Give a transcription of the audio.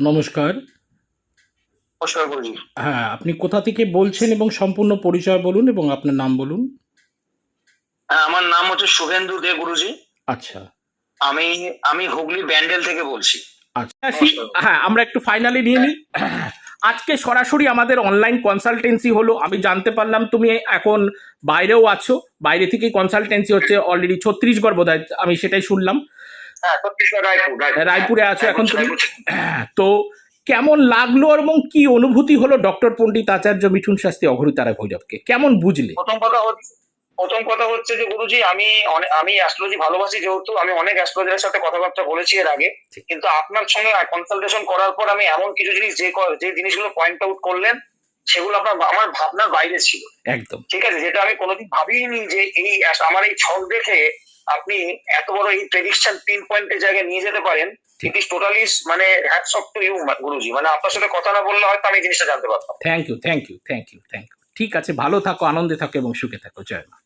নমস্কার। হ্যাঁ আপনি কোথা থেকে বলছেন এবং সম্পূর্ণ পরিচয় বলুন এবং আপনার নাম বলুন? হ্যাঁ, আমার নাম হচ্ছে শুভেন্দু দে গুরুজি। আচ্ছা। আমি আমি হুগলি ব্যান্ডেল থেকে বলছি। আচ্ছা হ্যাঁ আমরা একটু ফাইনালি নিয়ে নিই। আজকে সরাসরি আমাদের অনলাইন কনসালটেন্সি হলো। আমি জানতে পারলাম তুমি এখন বাইরেও আছো। বাইরে থেকে কনসালটেন্সি হচ্ছে অলরেডি ছত্তিশগড় বোধ আমি সেটাই শুনলাম। রায়পুর রায়পুরে। আছো এখন তুমি? তো কেমন লাগল এবং কি অনুভূতি হলো ডক্টর পণ্ডিত আচার্য মিঠুন শাস্ত্রী অঘরিতারা ভৈরবকে? কেমন বুঝলে? প্রথম কথা হচ্ছে প্রথম কথা হচ্ছে যে গুরুজি আমি আমি অ্যাস্ট্রোলজি ভালোবাসি যেহেতু আমি অনেক অ্যাস্ট্রোলজারের সাথে কথাবার্তা বলেছি এর আগে। কিন্তু আপনার সঙ্গে কনসালটেশন করার পর আমি এমন কিছু জিনিস যে যে জিনিসগুলো পয়েন্ট আউট করলেন সেগুলো আপনার আমার ভাবনার বাইরে ছিল। একদম। ঠিক আছে? যেটা আমি কোনোদিন ভাবিনি যে এই আমার এই ছক দেখে আপনি এত বড় এই প্রেডিকশন পিন পয়েন্টের জায়গায় নিয়ে যেতে পারেন ঠিক। ইট ইজ টোটালি মানে হ্যাটস অফ টু ইউ গুরুজি। মানে আপনার সাথে কথা না বললে হয়তো আমি জিনিসটা জানতে পারতাম। Thank you thank you thank you thank you ঠিক আছে ভালো থাকো আনন্দে থাকো এবং সুখে থাকো। জয় মা।